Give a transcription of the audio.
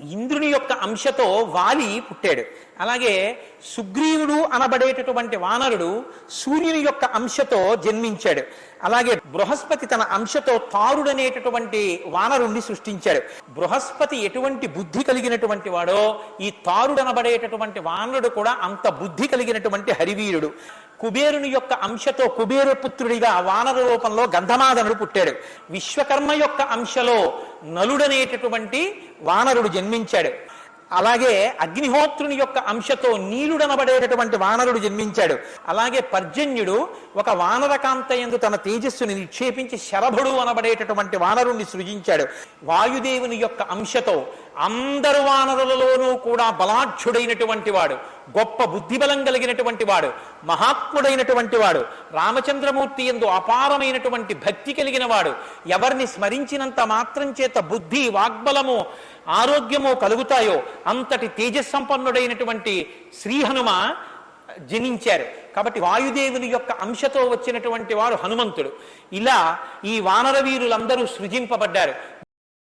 ఇంద్రుని యొక్క అంశతో వాలి పుట్టాడు. అలాగే సుగ్రీవుడు అనబడేటటువంటి వానరుడు సూర్యుని యొక్క అంశతో జన్మించాడు. అలాగే బృహస్పతి తన అంశతో తారుడనేటటువంటి వానరుణ్ణి సృష్టించాడు. బృహస్పతి ఎటువంటి బుద్ధి కలిగినటువంటి వాడో ఈ తారుడనబడేటటువంటి వానరుడు కూడా అంత బుద్ధి కలిగినటువంటి హరివీరుడు. కుబేరుని యొక్క అంశతో కుబేర పుత్రుడిగా వానర రూపంలో గంధమాదనుడు పుట్టాడు. విశ్వకర్మ యొక్క అంశలో నలుడనేటటువంటి వానరుడు జన్మించాడు. అలాగే అగ్నిహోత్రుని యొక్క అంశతో నీలుడనబడేటటువంటి వానరుడు జన్మించాడు. అలాగే పర్జన్యుడు ఒక వానరకాంత ఎందు తన తేజస్సుని నిక్షేపించి శరభుడు అనబడేటటువంటి వానరుణ్ణి సృజించాడు. వాయుదేవుని యొక్క అంశతో అందరు వానరులలోనూ కూడా బలాఢ్యుడైనటువంటి వాడు గొప్ప బుద్ధిబలం కలిగినటువంటి వాడు మహాత్ముడైనటువంటి వాడు రామచంద్రమూర్తి ఎందు అపారమైనటువంటి భక్తి కలిగిన వాడు ఎవరిని స్మరించినంత మాత్రం చేత బుద్ధి వాగ్బలము ఆరోగ్యము కలుగుతాయో అంతటి తేజస్సంపన్నుడైనటువంటి శ్రీ హనుమ జనించారు. కాబట్టి వాయుదేవుని యొక్క అంశతో వచ్చినటువంటి వాడు హనుమంతుడు. ఇలా ఈ వానర వీరులందరూ సృజింపబడ్డారు.